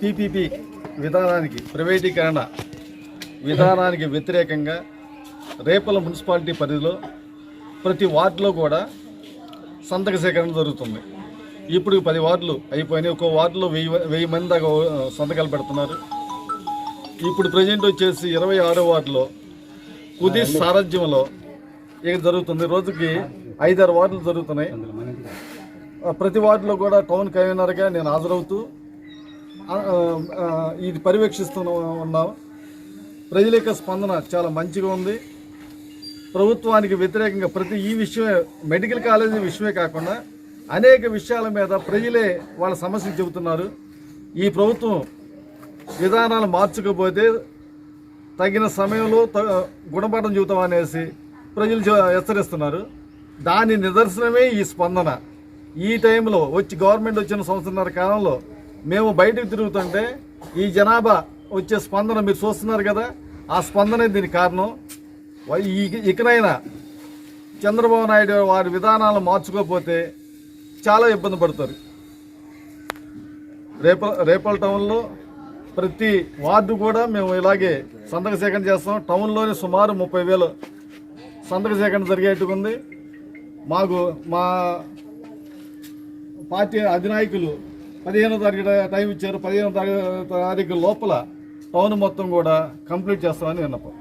PPP విధానానికి ప్రైవేటీకరణ విధానానికి వ్యతిరేకంగా రేపల మున్సిపాలిటీ పరిధిలో ప్రతి వార్డులో కూడా సంతక సేకరణ జరుగుతుంది. ఇప్పుడు పది వార్డులు అయిపోయినాయి. ఒక్కో వార్డులో వెయ్యి వెయ్యి మంది దాకా సంతకాలు పెడుతున్నారు. ఇప్పుడు ప్రజెంట్ వచ్చేసి ఇరవై ఆరో వార్డులో కుది సారథ్యంలో ఇక జరుగుతుంది. రోజుకి ఐదారు వార్డులు జరుగుతున్నాయి. ప్రతి వార్డులో కూడా టౌన్ కన్వీనర్గా నేను హాజరవుతూ ఇది పర్యవేక్షిస్తూ ఉన్నాం. ప్రజల యొక్క స్పందన చాలా మంచిగా ఉంది. ప్రభుత్వానికి వ్యతిరేకంగా ప్రతి ఈ విషయమే మెడికల్ కాలేజీ విషయమే కాకుండా అనేక విషయాల మీద ప్రజలే వాళ్ళ సమస్యలు చెబుతున్నారు. ఈ ప్రభుత్వం విధానాలు మార్చకపోతే తగిన సమయంలో త గుణపాఠం చెబుతాం అనేసి ప్రజలు హెచ్చరిస్తున్నారు. దాని నిదర్శనమే ఈ స్పందన. ఈ టైంలో వచ్చి గవర్నమెంట్ వచ్చిన సంవత్సరాల కాలంలో మేము బయటకు తిరుగుతుంటే ఈ జనాభా వచ్చే స్పందన మీరు చూస్తున్నారు కదా ఆ స్పందనే దీనికి కారణం. ఇకనైనా చంద్రబాబు నాయుడు వారి విధానాలను మార్చుకోకపోతే చాలా ఇబ్బంది పడతారు. రేప రేపల్ టౌన్లో ప్రతి వార్డు కూడా మేము ఇలాగే సంతక సేకరణ చేస్తాం. టౌన్లోని సుమారు ముప్పై వేలు సంతక సేకరణ జరిగేట్టుకుంది మాకు మా పార్టీ అధినాయకులు పదిహేనో తారీఖు టైం ఇచ్చారు. పదిహేనో తారీఖు తారీఖు లోపల టౌన్ మొత్తం కూడా కంప్లీట్ చేస్తామని విన్నపం.